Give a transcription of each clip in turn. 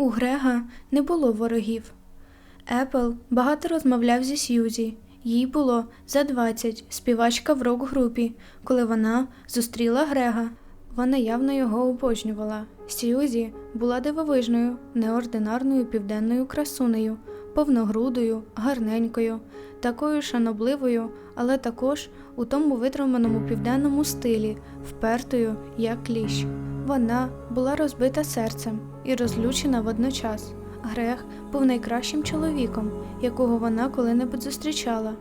У Грега не було ворогів. Епл багато розмовляв зі Сьюзі. Їй було за 20, співачка в рок-групі, коли вона зустріла Грега. Вона явно його обожнювала. Сьюзі була дивовижною, неординарною південною красунею, повногрудою, гарненькою, такою шанобливою, але також у тому витриманому південному стилі, впертою, як кліщ. Вона була розбита серцем і розлючена водночас. Грег був найкращим чоловіком, якого вона коли-небудь зустрічала.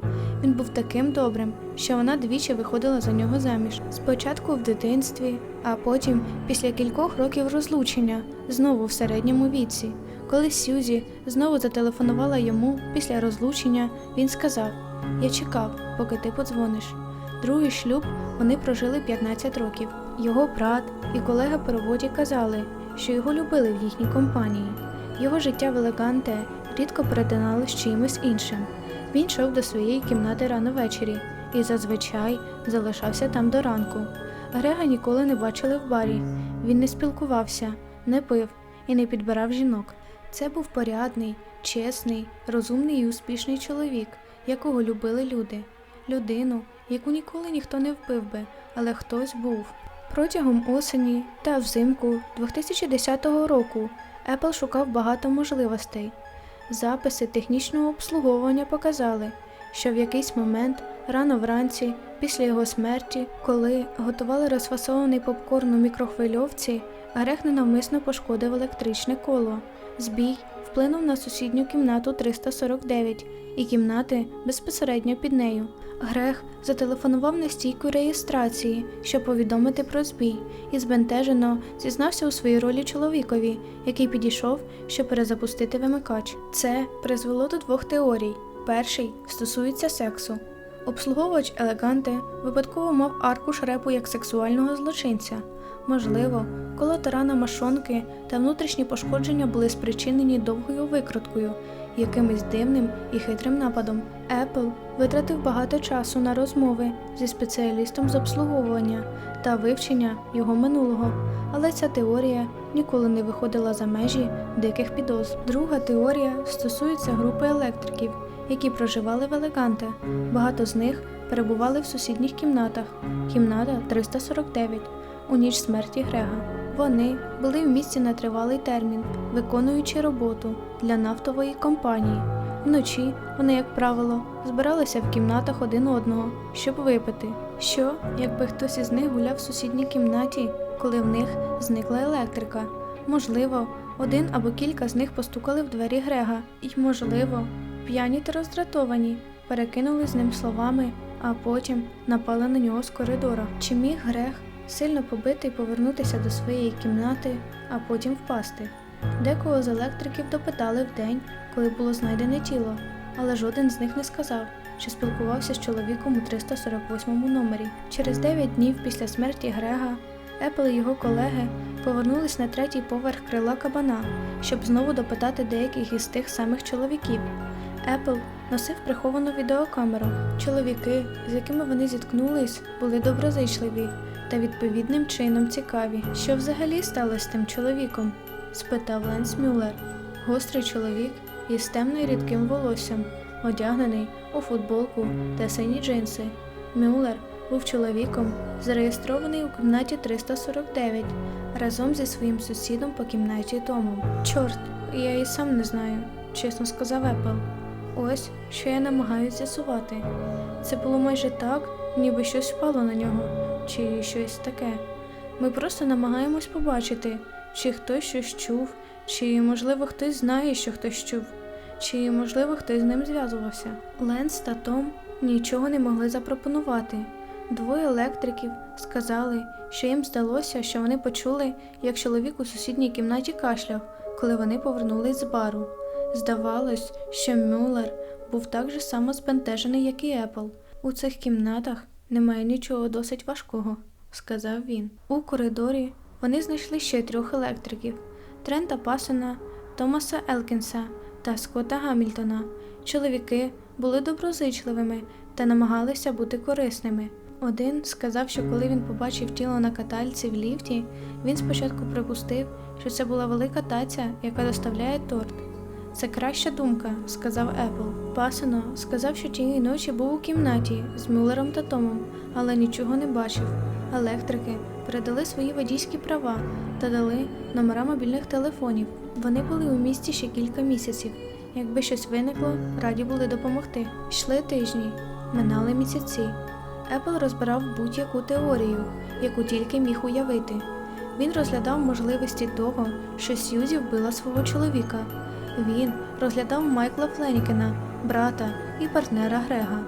Він був таким добрим, що вона двічі виходила за нього заміж. Спочатку в дитинстві, а потім, після кількох років розлучення, знову в середньому віці. Коли Сюзі знову зателефонувала йому після розлучення, він сказав: Я чекав, поки ти подзвониш. Другий шлюб вони прожили 15 років. Його брат і колега по роботі казали, що його любили в їхній компанії. Його життя в елеганте рідко перетинало з чимось іншим. Він йшов до своєї кімнати рано ввечері і зазвичай залишався там до ранку. Грега ніколи не бачили в барі. Він не спілкувався, не пив і не підбирав жінок. Це був порядний, чесний, розумний і успішний чоловік, якого любили люди. Людину, яку ніколи ніхто не вбив би, але хтось був. Протягом осені та взимку 2010 року Apple шукав багато можливостей. Записи технічного обслуговування показали, що в якийсь момент рано вранці, після його смерті, коли готували розфасований попкорн у мікрохвильовці, Грех ненавмисно пошкодив електричне коло. Збій вплинув на сусідню кімнату 349 і кімнати безпосередньо під нею. Грех зателефонував на стійку реєстрації, щоб повідомити про збій, і збентежено зізнався у своїй ролі чоловікові, який підійшов, щоб перезапустити вимикач. Це призвело до двох теорій. Перший стосується сексу. Обслуговувач елеганте випадково мав аркуш репу як сексуального злочинця. Можливо, колатерана машонки та внутрішні пошкодження були спричинені довгою викруткою, якимось дивним і хитрим нападом. Apple витратив багато часу на розмови зі спеціалістом з обслуговування та вивчення його минулого, але ця теорія ніколи не виходила за межі диких підозр. Друга теорія стосується групи електриків, які проживали в Елеганте. Багато з них перебували в сусідніх кімнатах. Кімната 349 у ніч смерті Грега. Вони були в місті на тривалий термін, виконуючи роботу для нафтової компанії. Вночі вони, як правило, збиралися в кімнатах один одного, щоб випити. Що, якби хтось із них гуляв в сусідній кімнаті, коли в них зникла електрика? Можливо, один або кілька з них постукали в двері Грега, і, можливо, п'яні та роздратовані, перекинули з ним словами, а потім напали на нього з коридора. Чи міг Грег сильно побитий повернутися до своєї кімнати, а потім впасти? Декого з електриків допитали в день, коли було знайдене тіло, але жоден з них не сказав, що спілкувався з чоловіком у 348 номері. Через 9 днів після смерті Грега Епл і його колеги повернулись на третій поверх крила кабана, щоб знову допитати деяких із тих самих чоловіків. Епл носив приховану відеокамеру. Чоловіки, з якими вони зіткнулись, були доброзичливі та відповідним чином цікаві. Що взагалі сталося з тим чоловіком? спитав Ленс Мюллер. Гострий чоловік із темно рідким волоссям, одягнений у футболку та сині джинси. Мюллер був чоловіком, зареєстрований у кімнаті 349 разом зі своїм сусідом по кімнаті Томом. Чорт, я і сам не знаю, чесно сказав Епл. Ось що я намагаюся з'ясувати. Це було майже так, ніби щось впало на нього, чи щось таке. Ми просто намагаємось побачити, чи хтось щось чув, чи, можливо, хтось знає, що хтось чув, чи, можливо, хтось з ним зв'язувався. Ленс та Том нічого не могли запропонувати. Двоє електриків сказали, що їм здалося, що вони почули, як чоловік у сусідній кімнаті кашляв, коли вони повернулись з бару. Здавалось, що Мюллер був так же само збентежений, як і Епл. У цих кімнатах немає нічого досить важкого, сказав він. У коридорі вони знайшли ще трьох електриків: Трента Пасона, Томаса Елкінса та Скотта Гамільтона. Чоловіки були доброзичливими та намагалися бути корисними. Один сказав, що коли він побачив тіло на катальці в ліфті, він спочатку припустив, що це була велика таця, яка доставляє торт. Це краща думка, сказав Епл. Пасано сказав, що тієї ночі був у кімнаті з Мюллером та Томом, але нічого не бачив. Електрики передали свої водійські права та дали номера мобільних телефонів. Вони були у місті ще кілька місяців. Якби щось виникло, раді були допомогти. Йшли тижні, минали місяці. Епл розбирав будь-яку теорію, яку тільки міг уявити. Він розглядав можливості того, що Сьюзі вбила свого чоловіка. Він розглядав Майкла Фленікена, брата і партнера Грега.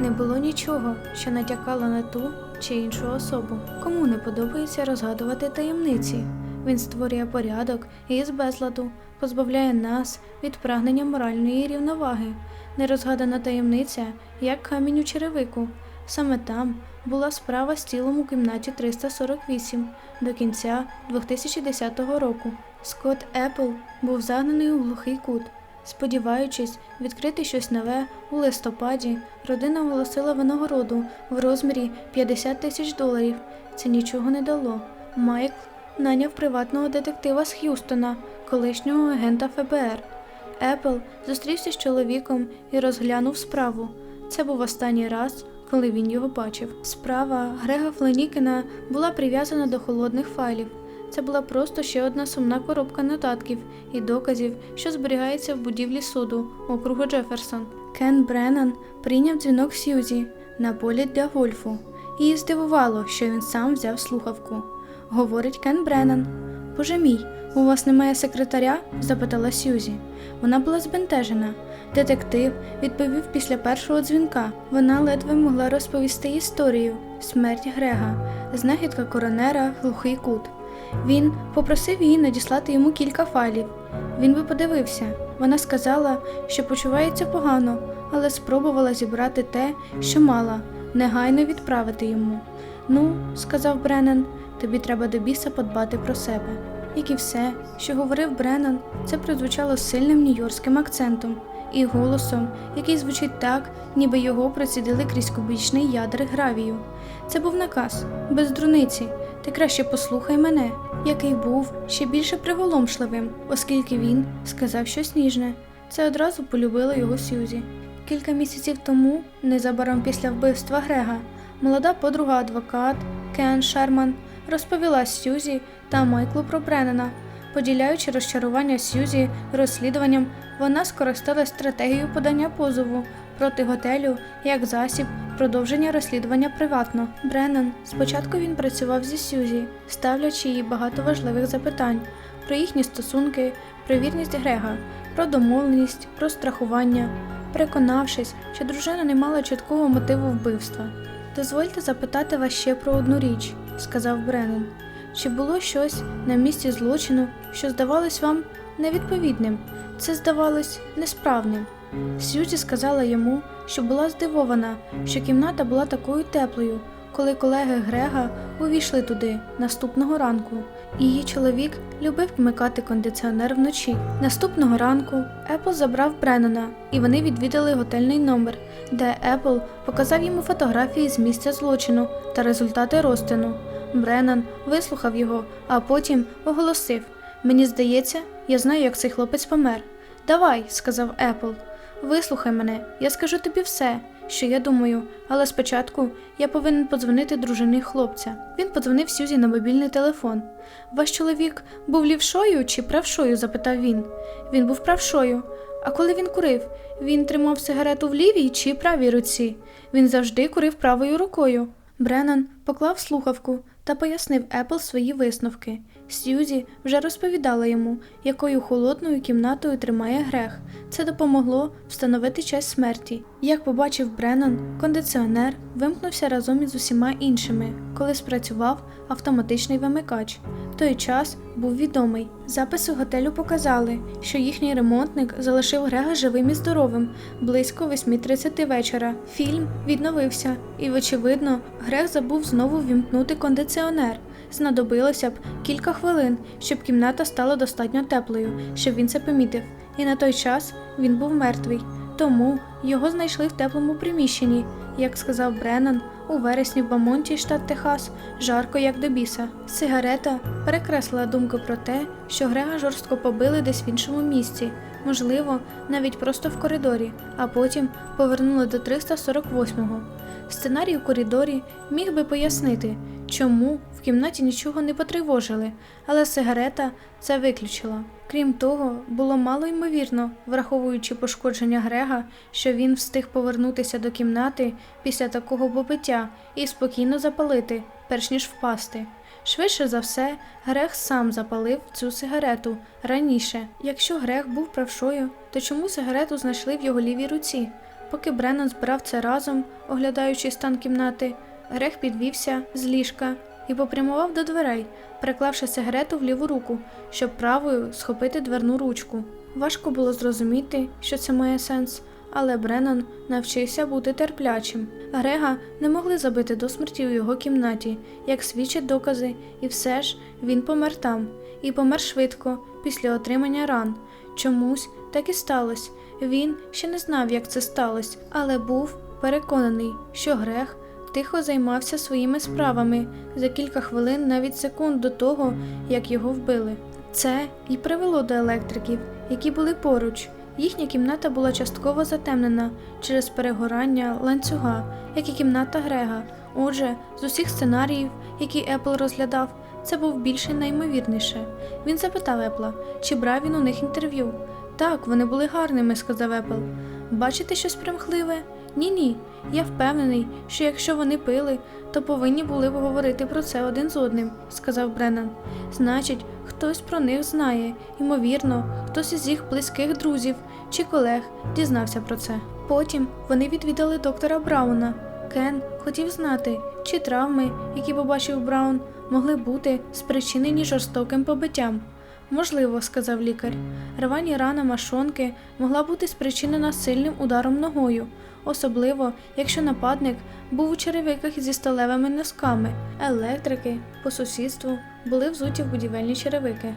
Не було нічого, що натякало на ту чи іншу особу. Кому не подобається розгадувати таємниці. Він створює порядок із безладу, позбавляє нас від прагнення моральної рівноваги. Нерозгадана таємниця, як камінь у черевику. Саме там була справа з тілом у кімнаті 348 до кінця 2010 року. Скотт Епл був загнаний у глухий кут. Сподіваючись відкрити щось нове, у листопаді родина оголосила винагороду в розмірі 50 тисяч доларів. Це нічого не дало. Майкл наняв приватного детектива з Х'юстона, колишнього агента ФБР. Епл зустрівся з чоловіком і розглянув справу. Це був останній раз, коли він його бачив. Справа Грега Фленікена була прив'язана до холодних файлів. Це була просто ще одна сумна коробка нотатків і доказів, що зберігається в будівлі суду округу Джеферсон. Кен Бреннан прийняв дзвінок Сьюзі на полі для гольфу. Її здивувало, що він сам взяв слухавку. Говорить Кен Бреннан. Боже мій, у вас немає секретаря? запитала Сьюзі. Вона була збентежена. Детектив відповів після першого дзвінка. Вона ледве могла розповісти історію смерть Грега, знахідка коронера, глухий кут. Він попросив її надіслати йому кілька файлів. Він би подивився. Вона сказала, що почувається погано, але спробувала зібрати те, що мала, негайно відправити йому. Ну, сказав Бреннан, тобі треба до біса подбати про себе. Як і все, що говорив Бреннан, це прозвучало сильним нью-йоркським акцентом і голосом, який звучить так, ніби його процідили крізь кубічний ядер гравію. Це був наказ, без друниці. Ти краще послухай мене, який був ще більше приголомшливим, оскільки він сказав щось ніжне. Це одразу полюбило його Сюзі. Кілька місяців тому, незабаром після вбивства Грега, молода подруга адвокат Кен Шерман розповіла Сюзі та Майклу про Бреннена. Поділяючи розчарування Сюзі розслідуванням, вона скористалась стратегією подання позову проти готелю як засіб продовження розслідування приватно. Бреннан спочатку він працював зі Сюзі, ставлячи їй багато важливих запитань про їхні стосунки, про вірність Грега, про домовленість, про страхування, переконавшись, що дружина не мала чіткого мотиву вбивства. Дозвольте запитати вас ще про одну річ, сказав Бреннан. Чи було щось на місці злочину, що здавалось вам невідповідним? Це здавалось несправним. Сьюзі сказала йому, що була здивована, що кімната була такою теплою, коли колеги Грега увійшли туди наступного ранку. Її чоловік любив вмикати кондиціонер вночі. Наступного ранку Епл забрав Бреннана, і вони відвідали готельний номер, де Епл показав йому фотографії з місця злочину та результати розтину. Бреннан вислухав його, а потім оголосив: Мені здається, я знаю, як цей хлопець помер. Давай, сказав Епл. Вислухай мене, я скажу тобі все, що я думаю, але спочатку я повинен подзвонити дружині хлопця. Він подзвонив Сюзі на мобільний телефон. Ваш чоловік був лівшою чи правшою? запитав він. Він був правшою. А коли він курив, він тримав сигарету в лівій чи правій руці. Він завжди курив правою рукою. Бреннан поклав слухавку та пояснив Епл свої висновки. Сьюзі вже розповідала йому, якою холодною кімнатою тримає грех. Це допомогло встановити час смерті. Як побачив Бреннан, кондиціонер вимкнувся разом із усіма іншими, коли спрацював автоматичний вимикач. Той час був відомий. Записи готелю показали, що їхній ремонтник залишив Грега живим і здоровим близько 8.30 вечора. Фільм відновився, і, очевидно, Грег забув знову вімкнути кондиціонер. Знадобилося б кілька хвилин, щоб кімната стала достатньо теплою, щоб він це помітив. І на той час він був мертвий. Тому його знайшли в теплому приміщенні, як сказав Бреннан, У вересні в Бамонті, штат Техас, жарко як до біса. Сигарета перекреслила думку про те, що Грега жорстко побили десь в іншому місці, можливо, навіть просто в коридорі, а потім повернули до 348-го. Сценарій у коридорі міг би пояснити, чому в кімнаті нічого не потривожили, але сигарета це виключила. Крім того, було мало ймовірно, враховуючи пошкодження Грега, що він встиг повернутися до кімнати після такого побиття і спокійно запалити, перш ніж впасти. Швидше за все, Грег сам запалив цю сигарету раніше. Якщо Грег був правшою, то чому сигарету знайшли в його лівій руці? Поки Бреннан збирав це разом, оглядаючи стан кімнати, Грег підвівся з ліжка і попрямував до дверей, переклавши сигарету в ліву руку, щоб правою схопити дверну ручку. Важко було зрозуміти, що це має сенс, але Бреннан навчився бути терплячим. Грега не могли забити до смерті у його кімнаті, як свідчать докази, і все ж він помер там, і помер швидко, після отримання ран. Чомусь так і сталося. Він ще не знав, як це сталося, але був переконаний, що Грег тихо займався своїми справами за кілька хвилин, навіть секунд до того, як його вбили. Це і привело до електриків, які були поруч. Їхня кімната була частково затемнена через перегорання ланцюга, як і кімната Грега. Отже, з усіх сценаріїв, які Епл розглядав, це був більше наймовірніше. Він запитав Епла, чи брав він у них інтерв'ю. Так, вони були гарними, сказав Епл. Бачите щось примхливе? Ні, ні. Я впевнений, що якщо вони пили, то повинні були б говорити про це один з одним, сказав Бреннан. Значить, хтось про них знає, ймовірно, хтось із їх близьких друзів чи колег дізнався про це. Потім вони відвідали доктора Брауна. Кен хотів знати, чи травми, які побачив Браун, могли бути спричинені жорстоким побиттям. Можливо, сказав лікар. Рвані рана машонки могла бути спричинена сильним ударом ногою, особливо якщо нападник був у черевиках зі сталевими носками. Електрики по сусідству були взуті в будівельні черевики.